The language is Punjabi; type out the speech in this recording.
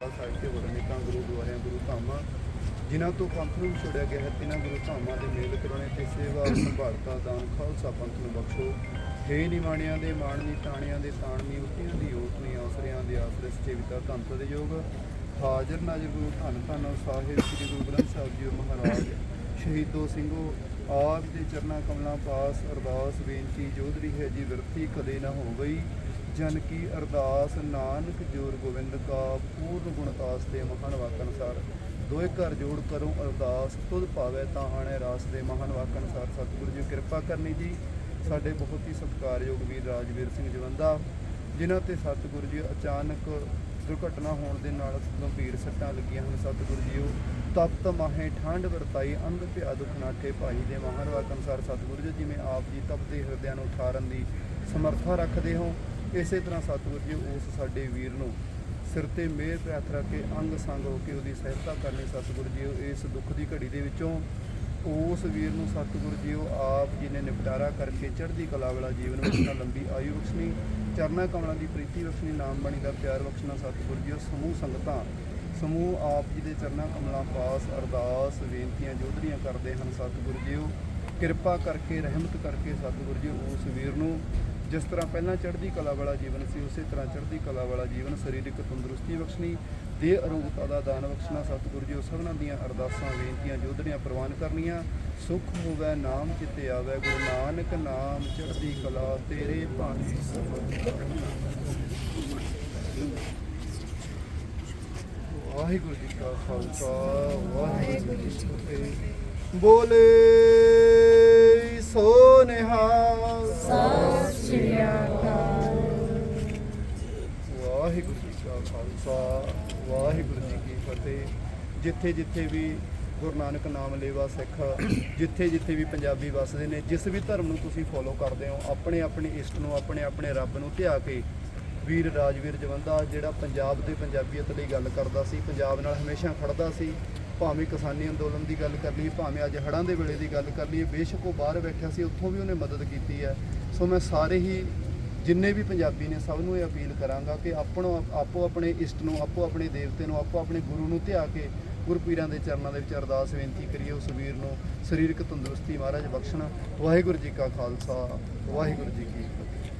ਸਾਹਿਬ ਤੇ ਵਰਨਿਕਾਂ ਗੁਰਦੁਆਰਿਆਂ, ਗੁਰੂ ਧਾਮਾਂ, ਜਿਨ੍ਹਾਂ ਤੋਂ ਪੰਥ ਨੂੰ ਛੋੜਿਆ ਗਿਆ ਹੈ, ਤਿਨਾਂ ਗੁਰੂ ਧਾਮਾਂ ਦੇ ਮੇਲ ਕਰਾਉਣੇ ਤੇ ਸੇਵਾ ਸੰਭਾਲਤਾ, ਦਾਨ, ਖਾਲਸਾ ਪੰਥ ਨੂੰ ਬਖਸ਼ੋ। ਹੇ ਨਿਵਾਣਿਆਂ ਦੇ ਮਾਣਨੀ ਤਾਣਿਆਂ ਦੇ ਤਾਣਨੀ ਉੱਤਿਆਂ ਦੀ ਓਟਨੀ ਆਸਰਿਆਂ ਦੇ ਆਸਰੇ ਸਚੇਵਿਤਾ ਧੰਤ ਦੇ ਯੋਗ। ਹਾਜ਼ਰ ਨਾਜ਼ਰ ਗੁਰੂ ਧੰਨ ਧੰਨ ਸਾਹਿਬ, ਸ੍ਰੀ ਗੁਰੂ ਗ੍ਰੰਥ ਸਾਹਿਬ ਜੀ ਮਹਾਰਾਜ। ਸ਼ਹੀਦੋ ਸਿੰਘੋ, ਆਪ ਦੇ ਚਰਨਾਂ ਕਮਲਾਂ ਪਾਸ ਅਰਦਾਸ, ਬੇਨਤੀ ਜੋਦਰੀ ਹੈ ਜੀ, ਵਿਰਤੀ ਕਦੇ ਨਾ ਹੋ ਗਈ। ਜਨ ਕੀ ਅਰਦਾਸ, ਨਾਨਕ ਜੋਰ ਗੋਬਿੰਦ ਕਾ, ਪੂਰਨ ਗੁਣਤਾਸ ਦੇ ਮਹਾਨ ਵਾਕ ਅਨੁਸਾਰ। ਦੋਏ ਘਰ ਜੋੜ ਕਰੋ ਅਰਦਾਸ, ਤੁਧ ਭਾਵੇ ਤਾਂ ਆਣੇ ਰਾਸ ਦੇ ਮਹਾਨ ਵਾਕ ਅਨੁਸਾਰ। ਸਤਿਗੁਰੂ ਜੀ, ਕਿਰਪਾ ਕਰਨੀ ਜੀ। ਸਾਡੇ ਬਹੁਤ ਹੀ ਸਤਿਕਾਰਯੋਗ ਵੀਰ ਰਾਜਵੀਰ ਸਿੰਘ ਜਵੰਦਾ, ਜਿਨ੍ਹਾਂ ਤੇ ਸਤਿਗੁਰੂ ਜੀ ਅਚਾਨਕ ਦੁਰਘਟਨਾ ਹੋਣ ਦੇ ਨਾਲ ਗੰਭੀਰ ਸੱਟਾਂ ਲੱਗੀਆਂ ਹਨ। ਸਤਿਗੁਰੂ ਜੀ ਉਹ ਤਪਤ ਮਾਹੇ ਠੰਡ ਵਰਤਾਈ ਅੰਗ ਪਿਆ ਦੁਖ ਨਾਠੇ ਭਾਈ ਦੇ ਮਹਾਨ ਵਾਕ ਅਨੁਸਾਰ। ਸਤਿਗੁਰੂ ਜੀ, ਜਿਵੇਂ ਆਪ ਜੀ ਤਪਦੇ ਹਿਰਦਿਆਂ ਨੂੰ ਠਾਰਨ ਦੀ ਸਮਰੱਥਾ ਰੱਖਦੇ ਹੋ ਇਸੇ ਤਰ੍ਹਾਂ ਸਤਿਗੁਰੂ ਜੀ, ਉਸ ਸਾਡੇ ਵੀਰ ਨੂੰ ਸਿਰ ਤੇ ਮਿਹਰ ਪ੍ਰਾਰਥ ਰੱਖ ਕੇ ਅੰਗ ਸੰਗ ਹੋ ਕੇ ਉਹਦੀ ਸਹਾਇਤਾ ਕਰਨੀ ਸਤਿਗੁਰੂ ਜੀ, ਉਹ ਇਸ ਦੁੱਖ ਦੀ ਘੜੀ ਦੇ ਵਿੱਚੋਂ ਉਸ ਵੀਰ ਨੂੰ ਸਤਿਗੁਰੂ ਜੀ, ਉਹ ਆਪ ਜੀ ਨੇ ਨਿਪਟਾਰਾ ਕਰਕੇ ਚੜ੍ਹਦੀ ਕਲਾ ਵਾਲਾ ਜੀਵਨ ਬਖਸ਼ਣਾ, ਲੰਬੀ ਆਯੂ ਬਖਸ਼ਣੀ, ਚਰਨਾ ਕਮਲਾਂ ਦੀ ਪ੍ਰੀਤੀ ਬਖਸ਼ਣੀ, ਨਾਮ ਬਣੀ ਦਾ ਪਿਆਰ ਬਖਸ਼ਣਾ ਸਤਿਗੁਰੂ ਜੀ, ਉਹ ਸਮੂਹ ਸੰਗਤਾਂ, ਸਮੂਹ ਆਪ ਜੀ ਦੇ ਚਰਨਾ ਕਮਲਾਂ ਪਾਸ ਅਰਦਾਸ, ਬੇਨਤੀਆਂ ਜੋਧਰੀਆਂ ਕਰਦੇ ਹਨ ਸਤਿਗੁਰੂ ਜੀ, ਉਹ ਕਿਰਪਾ ਕਰਕੇ, ਰਹਿਮਤ ਕਰਕੇ ਸਤਿਗੁਰੂ ਜੀ, ਉਸ ਵੀਰ ਨੂੰ ਜਿਸ ਤਰ੍ਹਾਂ ਪਹਿਲਾਂ ਚੜ੍ਹਦੀ ਕਲਾ ਵਾਲਾ ਜੀਵਨ ਸੀ, ਉਸੇ ਤਰ੍ਹਾਂ ਚੜ੍ਹਦੀ ਕਲਾ ਵਾਲਾ ਜੀਵਨ ਸਰੀਰਕ ਤੰਦਰੁਸਤੀ ਬਖਸ਼ਣੀ ਦੇ ਅਰੋਗਤਾ ਦਾ ਦਾਨ ਬਖਸ਼ਣਾ, ਸਤਿਗੁਰੂ ਜੀ ਸਭਨਾਂ ਦੀਆਂ ਅਰਦਾਸਾਂ, ਬੇਨਤੀਆਂ ਜੋਦੜੀਆਂ ਪ੍ਰਵਾਨ ਕਰਨੀਆਂ। ਸੁਖ ਹੋਵੇ, ਨਾਮ ਚਿੱਤੇ ਆਵੇ, ਗੁਰੂ ਨਾਨਕ ਨਾਮ ਚੜ੍ਹਦੀ ਕਲਾ, ਤੇਰੇ ਭਾਣੇ ਵਾਹਿਗੁਰੂ ਜੀ ਕਾ ਖਾਲਸਾ, ਵਾਹਿਗੁਰੂ ਜੀ ਕੀ ਫਤਿਹ। ਬੋਲੇ ਸੋ ਨਿਹਾਲ ਖਾਲਸਾ ਵਾਹਿਗੁਰੂ ਜੀ ਕੀ ਫਤਿਹ। ਜਿੱਥੇ ਜਿੱਥੇ ਵੀ ਗੁਰੂ ਨਾਨਕ ਨਾਮ ਲੇਵਾ ਸਿੱਖ, ਜਿੱਥੇ ਜਿੱਥੇ ਵੀ ਪੰਜਾਬੀ ਵੱਸਦੇ ਨੇ, ਜਿਸ ਵੀ ਧਰਮ ਨੂੰ ਤੁਸੀਂ ਫੋਲੋ ਕਰਦੇ ਹੋ, ਆਪਣੇ ਆਪਣੇ ਇਸ਼ਟ ਨੂੰ, ਆਪਣੇ ਆਪਣੇ ਰੱਬ ਨੂੰ ਧਿਆ ਕੇ ਵੀਰ, ਰਾਜਵੀਰ, ਜਵੰਦਾ, ਜਿਹੜਾ ਪੰਜਾਬ ਤੇ ਪੰਜਾਬੀਅਤ ਲਈ ਗੱਲ ਕਰਦਾ ਸੀ, ਪੰਜਾਬ ਨਾਲ ਹਮੇਸ਼ਾ ਖੜਦਾ ਸੀ, ਭਾਵੇਂ ਕਿਸਾਨੀ ਅੰਦੋਲਨ ਦੀ ਗੱਲ ਕਰ ਲਈਏ, ਭਾਵੇਂ ਅੱਜ ਹੜ੍ਹਾਂ ਦੇ ਵੇਲੇ ਦੀ ਗੱਲ ਕਰ ਲਈਏ, ਬੇਸ਼ੱਕ ਉਹ ਬਾਹਰ ਬੈਠਿਆ ਸੀ, ਉੱਥੋਂ ਵੀ ਉਹਨੇ ਮਦਦ ਕੀਤੀ ਹੈ। ਸੋ ਮੈਂ ਸਾਰੇ ਹੀ ਜਿੰਨੇ ਵੀ ਪੰਜਾਬੀ ਨੇ ਸਭ ਨੂੰ ਇਹ ਅਪੀਲ ਕਰਾਂਗਾ ਕਿ ਆਪਣੋ ਆਪੋ ਆਪਣੇ ਇਸ਼ਟ ਨੂੰ, ਆਪੋ ਆਪਣੇ ਦੇਵਤੇ ਨੂੰ, ਆਪੋ ਆਪਣੇ ਗੁਰੂ ਨੂੰ ਧਿਆ ਕੇ ਗੁਰਪੀਰਾਂ ਦੇ ਚਰਨਾਂ ਦੇ ਵਿੱਚ ਅਰਦਾਸ ਬੇਨਤੀ ਕਰੀਏ ਉਸ ਵੀਰ ਨੂੰ। ਸਰੀਰਕ ਤੰਦਰੁਸਤੀ ਮਹਾਰਾਜ ਬਖਸ਼ਣ। ਵਾਹਿਗੁਰੂ ਜੀ ਕਾ ਖਾਲਸਾ, ਵਾਹਿਗੁਰੂ ਜੀ ਕੀ ਫਤਿਹ।